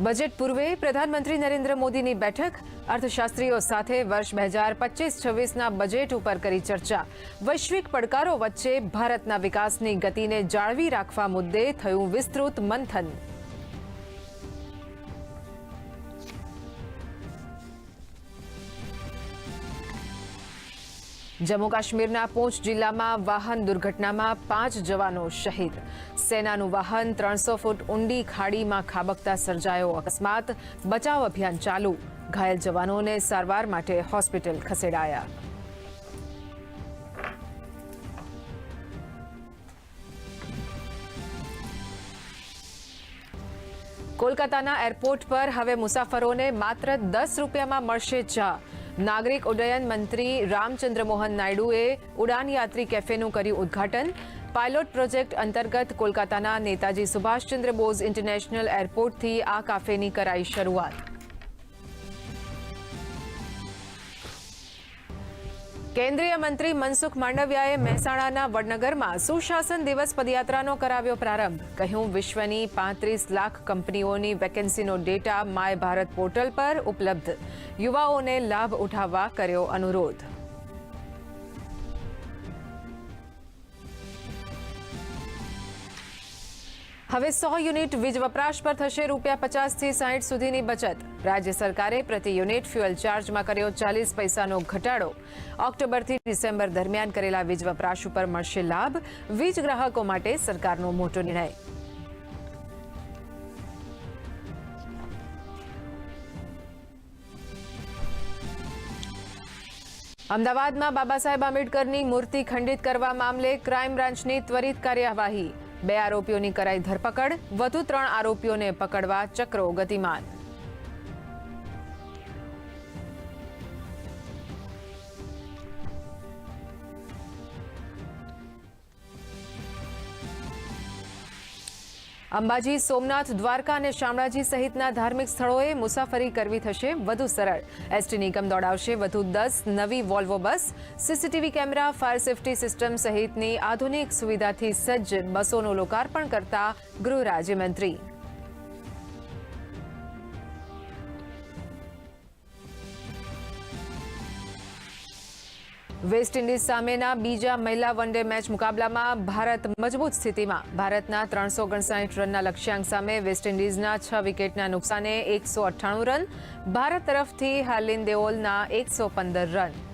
Budget પૂર્વે પ્રધાનમંત્રી નરેન્દ્ર મોદીની બેઠક અર્થશાસ્ત્રીઓ સાથે વર્ષ બે હજાર પચીસ છવ્વીસના બજેટ ઉપર કરી ચર્ચા. વૈશ્વિક પડકારો વચ્ચે ભારતના વિકાસની ગતિને જાળવી રાખવા મુદ્દે થયું વિસ્તૃત મંથન. જમ્મુ કાશ્મીરના પૂંછ જિલ્લામાં વાહન દુર્ઘટનામાં પાંચ જવાનો શહીદ. સેનાનું વાહન ત્રણસો ફૂટ ઊંડી ખાડીમાં ખાબકતા સર્જાયો. અકસ્માત, બચાવ અભિયાન ચાલુ. ઘાયલ જવાનોને સારવાર માટે હોસ્પિટલ ખસેડાયા. કોલકાતાના એરપોર્ટ પર હવે મુસાફરોને માત્ર દસ રૂપિયામાં મળશે ચા. નાગરિક ઉડ્ડયન મંત્રી રામચંદ્ર મોહન નાયડુએ ઉડાન યાત્રી કેફેનું કર્યું ઉદ્ઘાટન. પાયલોટ પ્રોજેક્ટ અંતર્ગત કોલકાતાના નેતાજી સુભાષચંદ્ર બોઝ ઇન્ટરનેશનલ એરપોર્ટથી આ કાફેની કરાઈ શરૂઆત. કેન્દ્રીય મંત્રી મનસુખ માંડવિયાએ મહેસાણાના વડનગરમાં સુશાસન દિવસ પદયાત્રાનો કરાવ્યો પ્રારંભ. કહ્યું, વિશ્વની પાંત્રીસ લાખ કંપનીઓની વેકેન્સીનો ડેટા માય ભારત પોર્ટલ પર ઉપલબ્ધ. યુવાઓને લાભ ઉઠાવવા કર્યો અનુરોધ. હવે સો યુનિટ વીજ વપરાશ પર થશે રૂપિયા પચાસથી સાહીઠ સુધીની બચત. રાજ્ય સરકારે પ્રતિ યુનિટ ફ્યુઅલ ચાર્જમાં કર્યો ચાલીસ પૈસાનો ઘટાડો. ઓક્ટોબરથી ડિસેમ્બર દરમિયાન કરેલા વીજ વપરાશ ઉપર મળશે લાભ. વીજ ગ્રાહકો માટે સરકારનો મોટો નિર્ણય. અમદાવાદમાં બાબા સાહેબ આંબેડકરની મૂર્તિ ખંડિત કરવા મામલે ક્રાઇમ બ્રાન્ચની ત્વરિત કાર્યવાહી. બે આરોપીઓની કરાઈ ધરપકડ વધુ ત્રણ આરોપીઓને પકડવા ચક્રો ગતિમાન. અંબાજી, સોમનાથ, દ્વારકા અને શામળાજી સહિતના ધાર્મિક સ્થળોએ મુસાફરી કરવી થશે વધુ સરળ. એસટી નિગમ દોડાવશે વધુ દસ નવી Volvo bus, CCTV camera, fire safety system સહિતની આધુનિક સુવિધાથી સજ્જ બસોનું લોકાર્પણ કરતા ગૃહ રાજ્યમંત્રી. વેસ્ટ ઇન્ડિઝ સામેના બીજા મહિલા વન ડે મેચ મુકાબલામાં ભારત મજબૂત સ્થિતિમાં. ભારતના ત્રણસો ઓગણસાઠ રનના લક્ષ્યાંક સામે વેસ્ટ ઇન્ડિઝના છ વિકેટના નુકસાને એકસો અઠ્ઠાણું રન. ભારત તરફથી હાર્લિન દેઓલના એકસો પંદર રન.